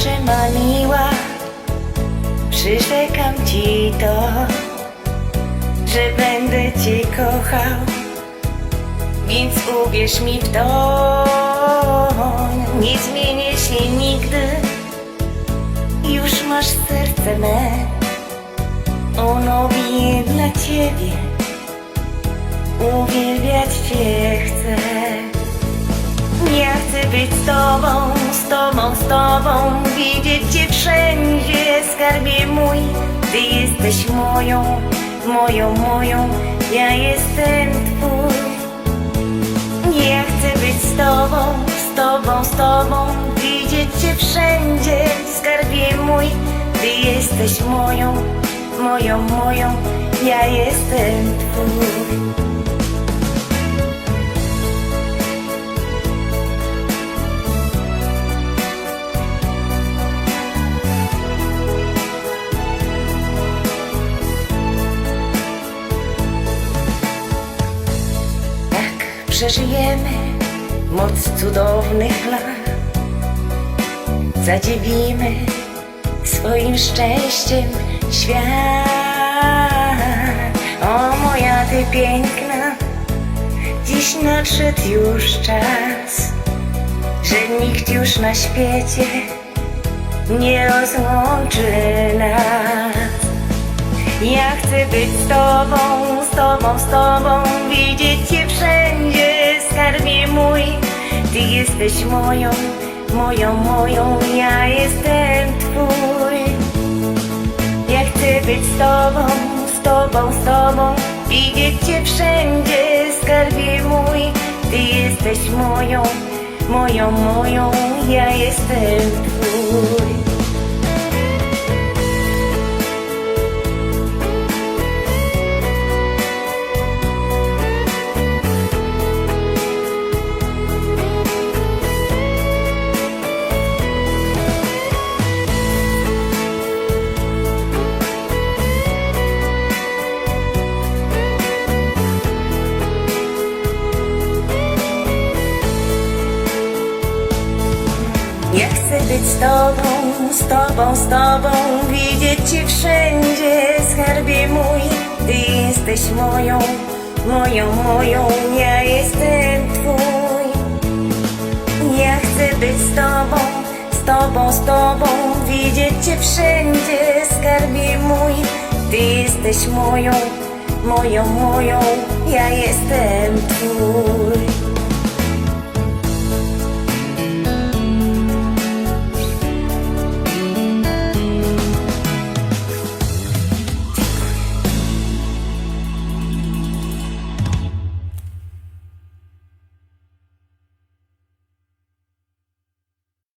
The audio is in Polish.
ma miła, przyrzekam ci to, że będę cię kochał, więc uwierz mi w to, nie zmienię się nigdy, już masz serce me, ono bije dla ciebie, uwielbiać cię chcę. Ja chcę być z tobą, z tobą, z tobą Widzieć cię wszędzie, skarbie mój. Ty jesteś moją, moją, moją. Ja jestem twój. Ja chcę być z tobą, z tobą, z tobą. Widzieć cię wszędzie, skarbie mój. Ty jesteś moją, moją, moją. Ja jestem twój przeżyjemy moc cudownych lat, zadziwimy swoim szczęściem świat. O moja ty piękna, dziś nadszedł już czas, że nikt już na świecie nie rozłączy nas. Ja chcę być z tobą, z tobą, z tobą. Widzieć cię wszędzie, skarbie mój. Ty jesteś moją, moją, moją. Ja jestem twój. Ja chcę być z tobą, z tobą, z tobą. Widzieć cię wszędzie, skarbie mój. Ty jesteś moją, moją, moją. Ja jestem twój być z tobą, z tobą, z tobą. Widzieć cię wszędzie, skarbie mój. Ty jesteś moją, moją, moją. Ja jestem twój. Ja chcę być z tobą, z tobą, z tobą. Widzieć cię wszędzie, skarbie mój. Ty jesteś moją, moją, moją. Ja jestem twój